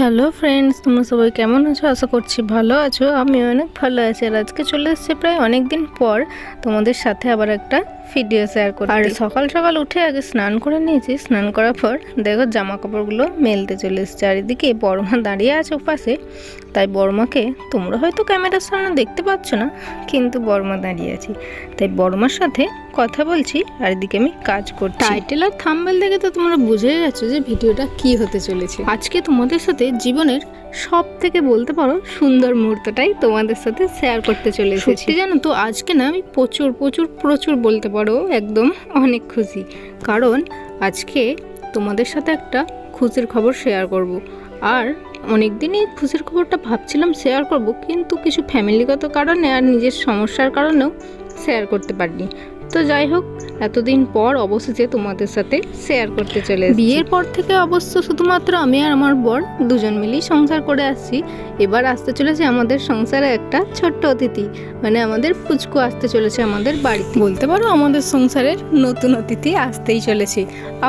Hello friends তোমরা সবাই কেমন আছো? আশা করছি ভালো আছো। আমি অনেক ভালো আছি। আর আজকে চলে এসেছি প্রায় অনেক দিন পর তোমাদের সাথে আবার একটা ভিডিও শেয়ার করি আর সকাল সকাল উঠে আগে স্নান করে নিয়েছি। স্নান করার পর দেখো জামা কাপড়গুলো মেলতে চলে এসেছে। আর এদিকে বড়মা দাঁড়িয়ে আছে পাশে তাই বড়মাকে তোমরা হয়তো ক্যামেরার সামনে দেখতে পাচ্ছ না, কিন্তু বড়মা দাঁড়িয়ে আছি। তাই বড়মার সাথে কথা বলছি, আর এদিকে আমি কাজ করছি। টাইটেল আর থাম্বেল দেখে তো তোমরা বুঝে গেছো যে ভিডিওটা কি হতে চলেছে। আজকে তোমাদের সাথে জীবনের সব থেকে বলতে পারো সুন্দর মুহূর্তটাই তোমাদের সাথে শেয়ার করতে চলে এসেছি। জানো তো, আজকে না আমি প্রচুর প্রচুর প্রচুর বলতে পারো একদম অনেক খুশি। কারণ আজকে তোমাদের সাথে একটা খুশির খবর শেয়ার করব। আর অনেক দিনই খুশির খবরটা ভাবছিলাম শেয়ার করব, কিন্তু কিছু ফ্যামিলিগত কারণে আর নিজের সমস্যার কারণেও শেয়ার করতে পারিনি। তো যাই হোক এতদিন পর অবশেষে তোমাদের সাথে শেয়ার করতে চলে বিয়ের পর থেকে অবশ্য শুধুমাত্র আমি আর আমার বর দুজন মিলেই সংসার করে আসছি। এবার আসতে চলেছে আমাদের সংসারে একটা ছোট্ট অতিথি মানে আমাদের পুচকু আসতে চলেছে আমাদের বাড়িতে। বলতে পারো আমাদের সংসারের নতুন অতিথি আসতেই চলেছে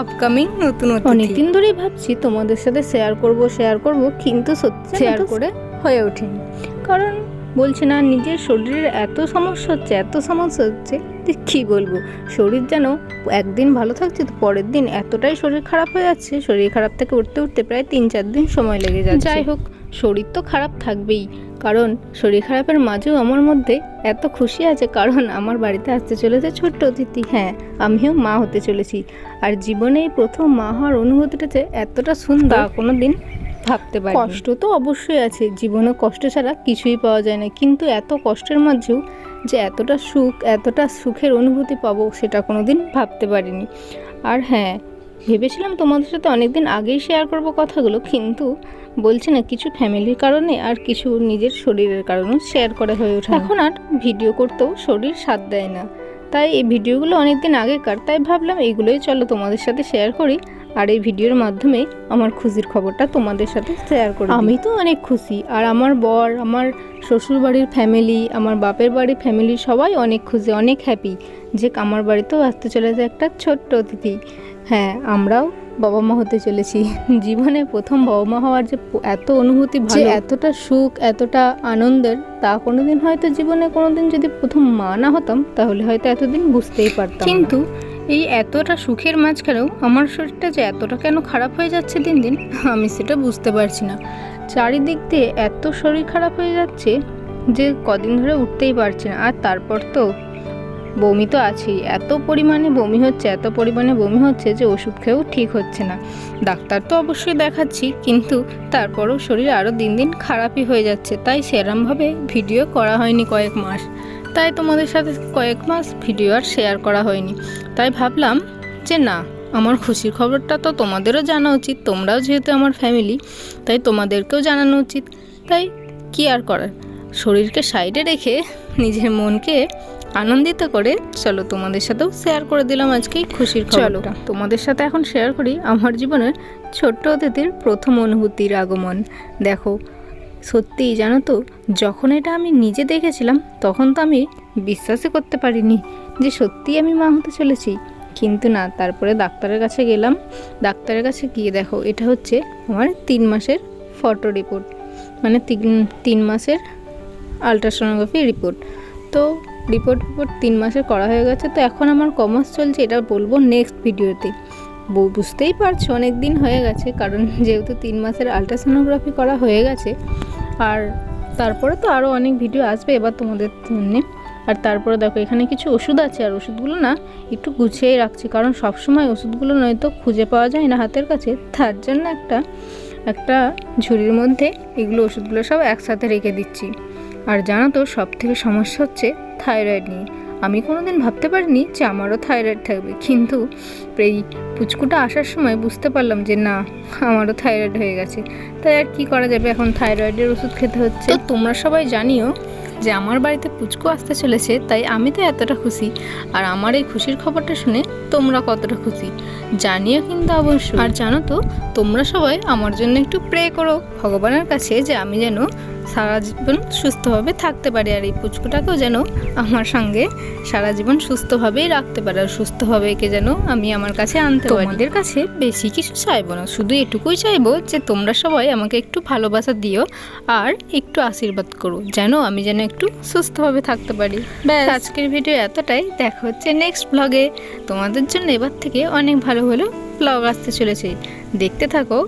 আপকামিং নতুন অতিথি। অনেকদিন ধরেই ভাবছি তোমাদের সাথে শেয়ার করব শেয়ার করব কিন্তু সত্যি শেয়ার করে হয়ে ওঠেনি। কারণ বলছি না নিজের শরীরের এত সমস্যা হচ্ছে এত সমস্যা হচ্ছে যে কী বলব? শরীর যেন একদিন ভালো থাকছে তো পরের দিন এতটাই শরীর খারাপ হয়ে যাচ্ছে শরীর খারাপ থেকে উঠতে উঠতে প্রায় তিন চার দিন সময় লেগে যাচ্ছে। যাই হোক শরীর তো খারাপ থাকবেই কারণ শরীর খারাপের মাঝেও আমার মধ্যে এত খুশি আছে কারণ আমার বাড়িতে আসতে চলেছে ছোট্ট অতিথি। হ্যাঁ আমিও মা হতে চলেছি আর জীবনে প্রথম মা হওয়ার অনুভূতিটা যে এতটা সুন্দর কোনো দিন ভাবতে পারি কষ্ট তো অবশ্যই আছে জীবনে কষ্ট ছাড়া কিছুই পাওয়া যায় না। কিন্তু এত কষ্টের মাঝেও যে এতটা সুখ এতটা সুখের অনুভূতি পাবো সেটা কোনোদিন ভাবতে পারিনি। আর হ্যাঁ ভেবেছিলাম তোমাদের সাথে অনেকদিন আগেই শেয়ার করব কথাগুলো কিন্তু বলছি না কিছু ফ্যামিলির কারণে আর কিছু নিজের শরীরের কারণেও শেয়ার করা হয়ে ওঠে এখন আর ভিডিও করতেও শরীর সাথ দেয় না। তাই এই ভিডিওগুলো অনেকদিন আগেকার তাই ভাবলাম এইগুলোই চলো তোমাদের সাথে শেয়ার করি। আর এই ভিডিওর মাধ্যমে আমার খুশির খবরটা তোমাদের সাথে শেয়ার করি আমি তো অনেক খুশি। আর আমার বর আমার শ্বশুর বাড়ির ফ্যামিলি আমার বাপের বাড়ির ফ্যামিলি সবাই অনেক খুশি অনেক হ্যাপি যে আমার বাড়িতেও আসতে চলেছে একটা ছোট্ট অতিথি। হ্যাঁ আমরাও বাবা মা হতে চলেছি। জীবনে প্রথম বাবা মা হওয়ার যে এত অনুভূতি ভালো। এতটা সুখ এতটা আনন্দের তা কোনোদিন হয়তো জীবনে কোনোদিন যদি প্রথম মা না হতাম তাহলে হয়তো এতদিন বুঝতেই পারতাম কিন্তু এই এতটা সুখের মাঝখানেও আমার শরীরটা যে এতটা কেন খারাপ হয়ে যাচ্ছে দিন দিন, আমি সেটা বুঝতে পারছি না। চারিদিক দিয়ে এত শরীর খারাপ হয়ে যাচ্ছে যে কদিন ধরে উঠতেই পারছি না। আর তারপর তো বমি তো আছেই। এত পরিমাণে বমি হচ্ছে, এত পরিমাণে বমি হচ্ছে যে ওষুধ খেয়েও ঠিক হচ্ছে না। ডাক্তার তো অবশ্যই দেখাচ্ছি, কিন্তু তারপরও শরীর আরও দিন দিন খারাপই হয়ে যাচ্ছে। তাই সেরমভাবে ভিডিও করা হয়নি কয়েক মাস। তাই তোমাদের সাথে কয়েক মাস ভিডিও আর শেয়ার করা হয়নি। তাই ভাবলাম যে না আমার খুশির খবরটা তো তোমাদেরও জানা উচিত তোমরাও যেহেতু আমার ফ্যামিলি তাই তোমাদেরকেও জানানো উচিত। তাই কি আর করার? শরীরকে সাইডে রেখে নিজের মনকে আনন্দিত করে চলো তোমাদের সাথেও শেয়ার করে দিলাম আজকে খুশির খবরটা। তোমাদের সাথে এখন শেয়ার করি আমার জীবনের ছোট্ট অতিথির প্রথম অনুভূতির আগমন। দেখো সত্যিই জানো তো, যখন এটা আমি নিজে দেখেছিলাম, তখন তো আমি বিশ্বাসই করতে পারিনি যে সত্যিই আমি মা হতে চলেছি। কিন্তু না, তারপরে ডাক্তারের কাছে গেলাম। ডাক্তারের কাছে গিয়ে দেখো, এটা হচ্ছে আমার তিন মাসের ফটো রিপোর্ট মানে তিন তিন মাসের আলট্রাসোনোগ্রাফি রিপোর্ট তো রিপোর্ট রিপোর্ট তিন মাসের করা হয়ে গেছে, তো এখন আমার কমার্স চলছে, এটা বলব নেক্সট ভিডিওতে বুঝতেই পারছ অনেক দিন হয়ে গেছে, কারণ যেহেতু তিন মাসের আলট্রাসোনোগ্রাফি করা হয়ে গেছে আর তারপরে তো আরও অনেক ভিডিও আসবে এবার তোমাদের জন্যে। আর তারপরে দেখো, এখানে কিছু ওষুধ আছে, আর ওষুধগুলো না একটু গুছিয়েই রাখছি, কারণ সবসময় ওষুধগুলো নয়তো খুঁজে পাওয়া যায় না হাতের কাছে। তার জন্য একটা একটা ঝুড়ির মধ্যে এগুলো ওষুধগুলো সব একসাথে রেখে দিচ্ছি। আর জানো তো সব থেকে সমস্যা হচ্ছে থাইরয়েড নিয়ে। আমি কোনোদিন ভাবতে পারিনি যে আমারও থাইরয়েড থাকবে। কিন্তু এই পুচকুটা আসার সময় বুঝতে পারলাম যে না, আমারও থাইরয়েড হয়ে গেছে। তাই আর কি করা যাবে? এখন থাইরয়েডের ওষুধ খেতে হচ্ছে। তোমরা সবাই জানিও যে আমার বাড়িতে পুচকু আসতে চলেছে, তাই আমি তো এতটা খুশি। আর আমার এই খুশির খবরটা শুনে তোমরা কতটা খুশি? জানিও কিন্তু অবশ্যই। আর জানো তো, তোমরা সবাই আমার জন্য একটু প্রে করো। ভগবানের কাছে যে আমি যেন সারা জীবন সুস্থভাবে থাকতে পারে আর এই পুচকুটাকেও যেন আমার সঙ্গে সারা জীবন সুস্থভাবেই রাখতে পারে আর সুস্থভাবে একে যেন আমি আমার কাছে আনতে পারি। তোমাদের কাছে বেশি কিছু চাইব না শুধু এটুকুই চাইব যে তোমরা সবাই আমাকে একটু ভালোবাসা দিও আর একটু আশীর্বাদ করো যেন আমি যেন একটু সুস্থভাবে থাকতে পারি। ব্যাস। আজকের ভিডিও এতটাই দেখা হচ্ছে নেক্সট ব্লগে তোমাদের জন্য এবার থেকে অনেক ভালো ভালো ব্লগ আসতে চলেছে। দেখতে থাকো।